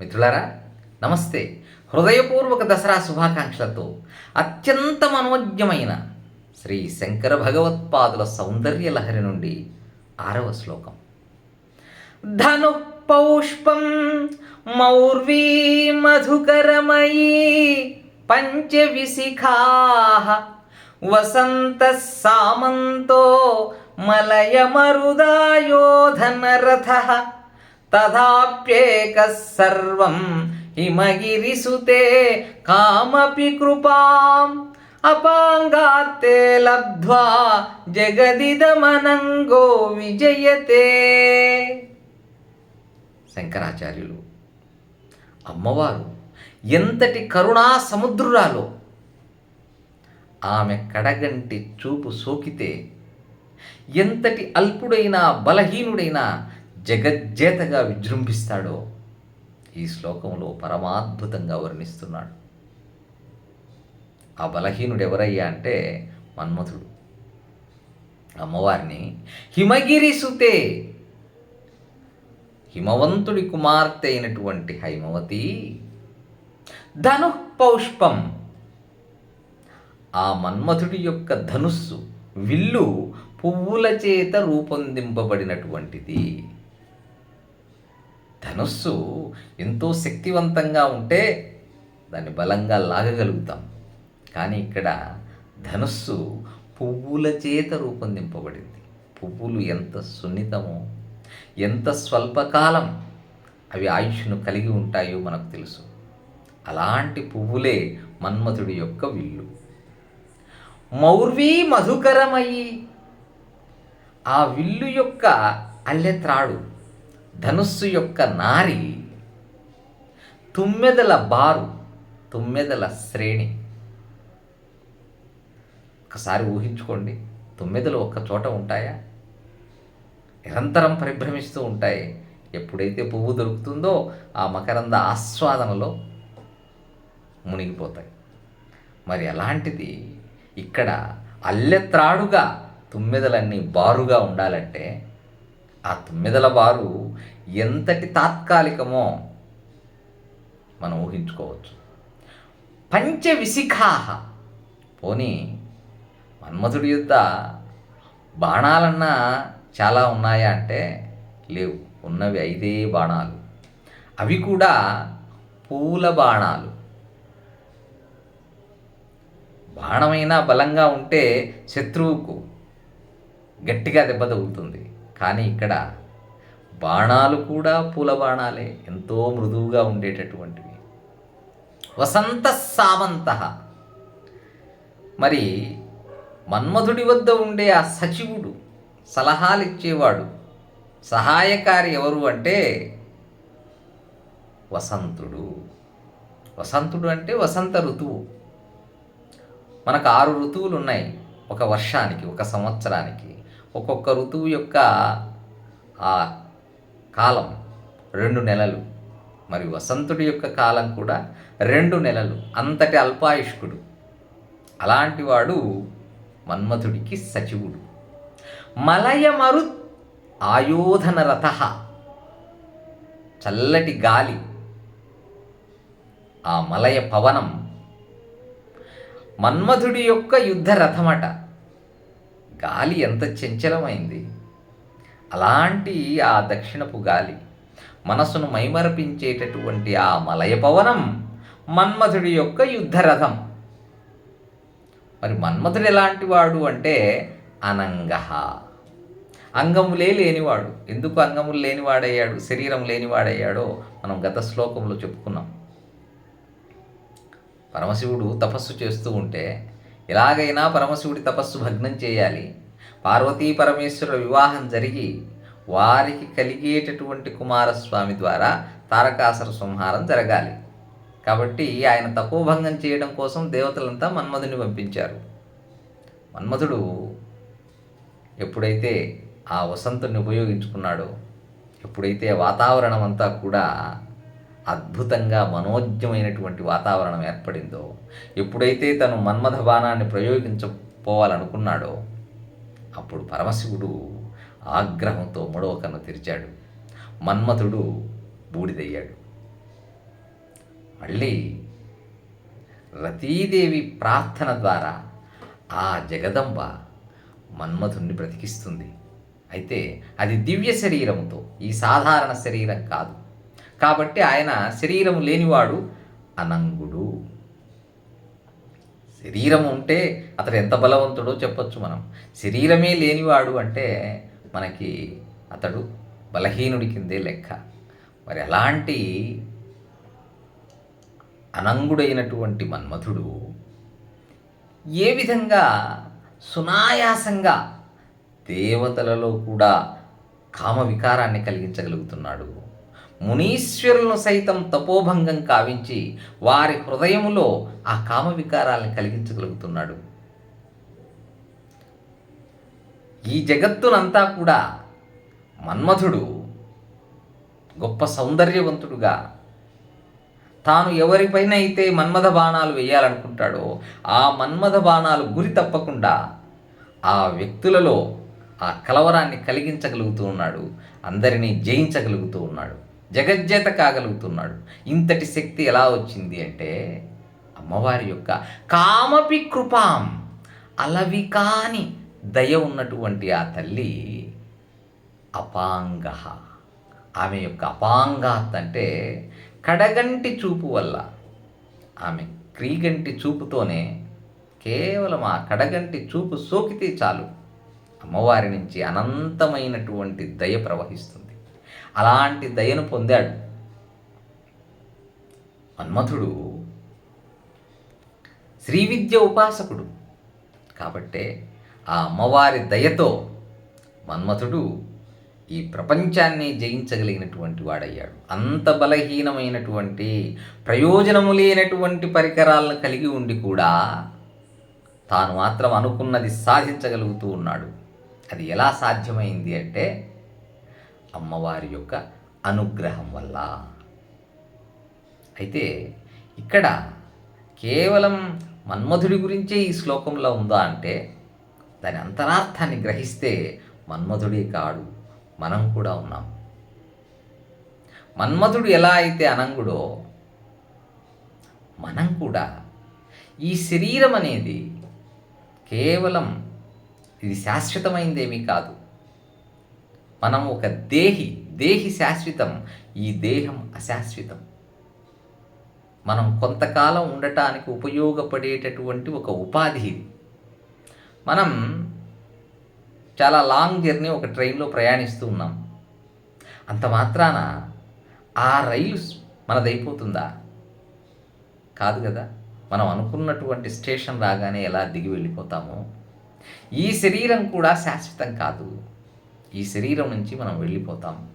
మిత్రులారా నమస్తే. హృదయపూర్వక దసరా శుభాకాంక్షలతో అత్యంత మనోజ్ఞమైన శ్రీ శంకర భగవత్పాదుల సౌందర్య లహరి నుండి ఆరవ శ్లోకం. ధను పౌష్పం మౌర్వీ మధుకరమయీ పంచవిశిఖా వసంత సామంతో మలయమరుదాయోధనరథ తథాప్యేక సర్వం హిమగిరిసుతే కామపి కృపాం అపాంగాత్తే లబ్ధ్వా జగదిదమనంగో విజయతే. శంకరాచార్యులు అమ్మవారు ఎంతటి కరుణా సముద్రురాలో ఆమె కడగంటి చూపు సోకితే ఎంతటి అల్పుడైనా బలహీనుడైనా జగజ్జేతగా విజృంభిస్తాడో ఈ శ్లోకంలో పరమాద్భుతంగా వర్ణిస్తున్నాడు. ఆ బలహీనుడు ఎవరయ్యా అంటే మన్మథుడు అమ్మవారిని హిమగిరి సుతే హిమవంతుడి కుమార్తె అయినటువంటి హైమవతి ధను పౌష్పం ఆ మన్మథుడి యొక్క ధనుస్సు విల్లు పువ్వుల చేత రూపొందింపబడినటువంటిది. ధనుస్సు ఎంతో శక్తివంతంగా ఉంటే దాన్ని బలంగా లాగగలుగుతాం. కానీ ఇక్కడ ధనుస్సు పువ్వుల చేత రూపొందింపబడింది. పువ్వులు ఎంత సున్నితమో ఎంత స్వల్పకాలం అవి ఆయుష్ను కలిగి ఉంటాయో మనకు తెలుసు. అలాంటి పువ్వులే మన్మథుడి యొక్క విల్లు. మౌర్వీ మధుకరమయ్యి ఆ విల్లు యొక్క అల్లెత్రాడు ధనుస్సు యొక్క నారి తుమ్మెదల బారు తుమ్మెదల శ్రేణి. ఒకసారి ఊహించుకోండి తుమ్మెదలు ఒక్క చోట ఉంటాయా? నిరంతరం పరిభ్రమిస్తూ ఉంటాయి. ఎప్పుడైతే పువ్వు దొరుకుతుందో ఆ మకరంద ఆస్వాదనలో మునిగిపోతాయి. మరి అలాంటిది ఇక్కడ అల్లెత్రాడుగా తుమ్మెదలన్నీ బారుగా ఉండాలంటే ఆ తొమ్మిదల వారు ఎంతటి తాత్కాలికమో మనం ఊహించుకోవచ్చు. పంచ విశిఖాహ. పోనీ మన్మథుడి యుద్ధ బాణాలన్నా చాలా ఉన్నాయా అంటే లేవు. ఉన్నవి ఐదే బాణాలు. అవి కూడా పూల బాణాలు. బాణమైనా బలంగా ఉంటే శత్రువుకు గట్టిగా దెబ్బ తగులుతుంది. కానీ ఇక్కడ బాణాలు కూడా పూల బాణాలే. ఎంతో మృదువుగా ఉండేటటువంటివి. వసంత సామంత మరి మన్మధుడి వద్ద ఉండే ఆ సచివుడు సలహాలు ఇచ్చేవాడు. సహాయకారి ఎవరు అంటే వసంతుడు. వసంతుడు అంటే వసంత ఋతువు. మనకు ఆరు ఋతువులు ఉన్నాయి ఒక వర్షానికి ఒక సంవత్సరానికి. ఒక్కొక్క ఋతువు యొక్క ఆ కాలం రెండు నెలలు. మరి వసంతుడి యొక్క కాలం కూడా రెండు నెలలు. అంతటి అల్పాయుష్కుడు. అలాంటి వాడు మన్మథుడికి సచివుడు. మలయమరు ఆయోధన రథ. చల్లటి గాలి. ఆ మలయ పవనం మన్మధుడి యొక్క యుద్ధ రథమట గాలి ఎంత చంచలమైంది. అలాంటి ఆ దక్షిణపు గాలి మనసును మైమరపించేటటువంటి ఆ మలయ పవనం మన్మధుడి యొక్క యుద్ధరథం. మరి మన్మధుడు ఎలాంటి వాడు అంటే అనంగ అంగములే లేనివాడు. ఎందుకు అంగములు లేనివాడయ్యాడు? శరీరం లేనివాడయ్యాడో మనం గత శ్లోకంలో చెప్పుకున్నాం. పరమశివుడు తపస్సు చేస్తూ ఉంటే ఎలాగైనా పరమశివుడి తపస్సు భగ్నం చేయాలి. పార్వతీ పరమేశ్వరుల వివాహం జరిగి వారికి కలిగేటటువంటి కుమారస్వామి ద్వారా తారకాసుర సంహారం జరగాలి. కాబట్టి ఆయన తపోభంగం చేయడం కోసం దేవతలంతా మన్మధుని పంపించారు. మన్మధుడు ఎప్పుడైతే ఆ వసంతుని ఉపయోగించుకున్నాడో ఎప్పుడైతే వాతావరణం అంతా కూడా అద్భుతంగా మనోజ్ఞమైనటువంటి వాతావరణం ఏర్పడిందో ఎప్పుడైతే తను మన్మథ బాణాన్ని ప్రయోగించపోవాలనుకున్నాడో అప్పుడు పరమశివుడు ఆగ్రహంతో మూడవ కన్ను తెరిచాడు. మన్మథుడు బూడిదయ్యాడు. మళ్ళీ రతీదేవి ప్రార్థన ద్వారా ఆ జగదంబ మన్మథుణ్ణి బ్రతికిస్తుంది. అయితే అది దివ్య శరీరంతో ఈ సాధారణ శరీరం కాదు. కాబట్టి ఆయన శరీరం లేనివాడు అనంగుడు. శరీరం ఉంటే అతడు ఎంత బలవంతుడో చెప్పొచ్చు మనం. శరీరమే లేనివాడు అంటే మనకి అతడు బలహీనుడి కిందే లెక్క. మరి అలాంటి అనంగుడైనటువంటి మన్మధుడు ఏ విధంగా సునాయాసంగా దేవతలలో కూడా కామ వికారాన్ని కలిగించగలుగుతున్నాడు? మునీశ్వరులను సైతం తపోభంగం కావించి వారి హృదయములో ఆ కామ వికారాలను కలిగించగలుగుతున్నాడు. ఈ జగత్తునంతా కూడా మన్మథుడు గొప్ప సౌందర్యవంతుడుగా తాను ఎవరిపైన అయితే మన్మథ బాణాలు వేయాలనుకుంటాడో ఆ మన్మథ బాణాలు గురి తప్పకుండా ఆ వ్యక్తులలో ఆ కలవరాన్ని కలిగించగలుగుతూ ఉన్నాడు అందరినీ జయించగలుగుతూ ఉన్నాడు. జగజ్జేత కాగలుగుతున్నాడు. ఇంతటి శక్తి ఎలా వచ్చింది అంటే అమ్మవారి యొక్క కామపి కృపాం అలవి కాని దయ ఉన్నటువంటి ఆ తల్లి అపాంగ ఆమె యొక్క అపాంగాత్ అంటే కడగంటి చూపు వల్ల. ఆమె క్రీగంటి చూపుతోనే కేవలం ఆ కడగంటి చూపు సోకితే చాలు. అమ్మవారి నుంచి అనంతమైనటువంటి దయ ప్రవహిస్తుంది. అలాంటి దయను పొందాడు. మన్మథుడు శ్రీ విద్య ఉపాసకుడు. కాబట్టే ఆ అమ్మవారి దయతో మన్మథుడు ఈ ప్రపంచాన్ని జయించగలిగినటువంటి వాడయ్యాడు. అంత బలహీనమైనటువంటి ప్రయోజనము లేనటువంటి పరికరాలను కలిగి ఉండి కూడా తాను మాత్రం అనుకున్నది సాధించగలుగుతూ ఉన్నాడు. అది ఎలా సాధ్యమైంది అంటే అమ్మవారి యొక్క అనుగ్రహం వల్ల. అయితే ఇక్కడ కేవలం మన్మధుడి గురించే ఈ శ్లోకంలో ఉందా అంటే దాని అంతరార్థాన్ని గ్రహిస్తే మన్మధుడే కాడు. మనం కూడా ఉన్నాం. మన్మధుడు ఎలా అయితే అనంగుడో మనం కూడా ఈ శరీరం అనేది కేవలం ఇది శాశ్వతమైందేమీ కాదు. మనం ఒక దేహి దేహి శాశ్వతం ఈ దేహం అశాశ్వతం. మనం కొంతకాలం ఉండటానికి ఉపయోగపడేటటువంటి ఒక ఉపాధి మనం చాలా లాంగ్ జర్నీ ఒక ట్రైన్లో ప్రయాణిస్తూ ఉన్నాం. అంత మాత్రాన ఆ రైలు మనదైపోతుందా కాదు కదా. మనం అనుకున్నటువంటి స్టేషన్ రాగానే ఎలా దిగి వెళ్ళిపోతామో? ఈ శరీరం కూడా శాశ్వతం కాదు. ఈ శరీరం నుంచి మనం వెళ్ళిపోతాం.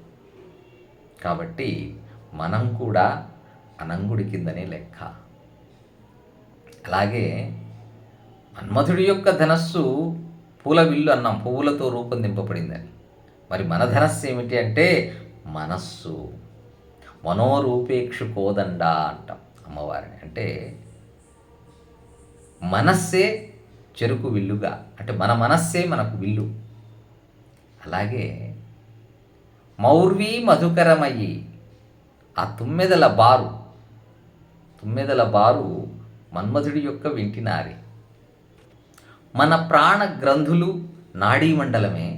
కాబట్టి మనం కూడా అనంగుడి కిందనే లెక్క. అలాగే మన్మధుడి యొక్క ధనస్సు పూల విల్లు అన్నాం పువ్వులతో రూపొందింపబడిందని. మరి మన ధనస్సు ఏమిటి అంటే మనస్సు. మనోరూపేక్షు కోదండ అంటాం అమ్మవారిని. అంటే మనస్సే చెరుకు విల్లుగా అంటే మన మనస్సే మనకు విల్లు. అలాగే మౌర్వీ మధుకరమయ్యి ఆ తుమ్మెదల బారు తుమ్మెదల బారు మన్మధుడి యొక్క వింటినారి మన ప్రాణ గ్రంథులు నాడీ మండలమే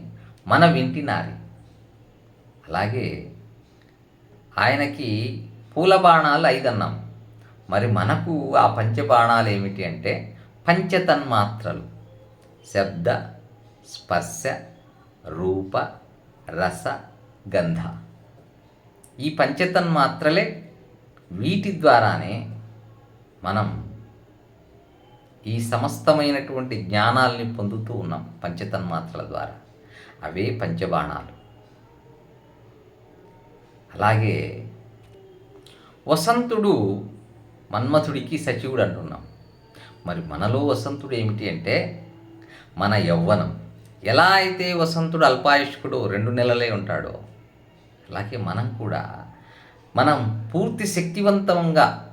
మన వింటినారి అలాగే ఆయనకి పూల బాణాలు ఐదన్నాం. మరి మనకు ఆ పంచబాణాలు ఏమిటి అంటే పంచతన్మాత్రలు. శబ్ద స్పర్శ రూప రస గంధ. ఈ పంచతన్మాత్రలే వీటి ద్వారానే మనం ఈ సమస్తమైనటువంటి జ్ఞానాల్ని పొందుతూ ఉన్నాం పంచతన్మాత్రల ద్వారా. అవే పంచబాణాలు. అలాగే వసంతుడు మన్మథుడికి సచివుడు అంటున్నాం. మరి మనలో వసంతుడు ఏమిటి అంటే మన యవ్వనం ఎలా అయితే వసంతుడు అల్పాయుష్కుడు రెండు నెలలే ఉంటాడో అలాగే మనం కూడా మనం పూర్తి శక్తివంతంగా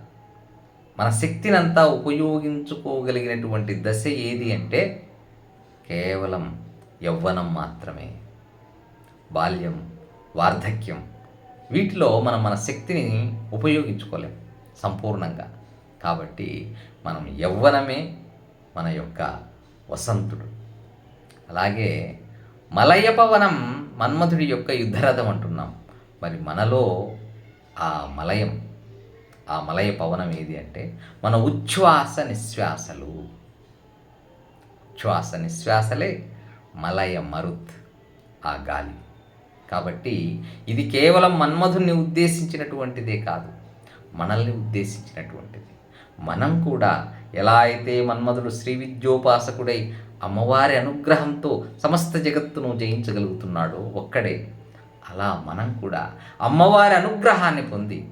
మన శక్తినంతా ఉపయోగించుకోగలిగినటువంటి దశ ఏది అంటే కేవలం యవ్వనం మాత్రమే. బాల్యం వార్ధక్యం వీటిలో మనం మన శక్తిని ఉపయోగించుకోలేం సంపూర్ణంగా. కాబట్టి మనం యవ్వనమే మన యొక్క వసంతుడు. అలాగే మలయపవనం మన్మధుడి యొక్క యుద్ధరథం అంటున్నాం. మరి మనలో ఆ మలయం ఆ మలయ పవనం ఏది అంటే మన ఉచ్ఛ్వాస నిశ్వాసలు. ఉచ్ఛ్వాస నిశ్వాసలే మలయ మరుత్ ఆ గాలి. కాబట్టి ఇది కేవలం మన్మధుని ఉద్దేశించినటువంటిదే కాదు మనల్ని ఉద్దేశించినటువంటిది. మనం కూడా ఎలా అయితే మన్మధుడు శ్రీ విద్యోపాసకుడై అమ్మవారి అనుగ్రహంతో సమస్త జగత్తును జయించగలుగుతున్నాడో ఒక్కడే. అలా మనం కూడా అమ్మవారి అనుగ్రహాన్ని పొంది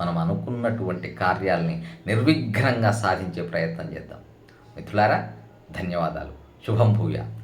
మనం అనుకున్నటువంటి కార్యాలని నిర్విఘ్నంగా సాధించే ప్రయత్నం చేద్దాం. మిత్రులారా ధన్యవాదాలు. శుభం భూయా.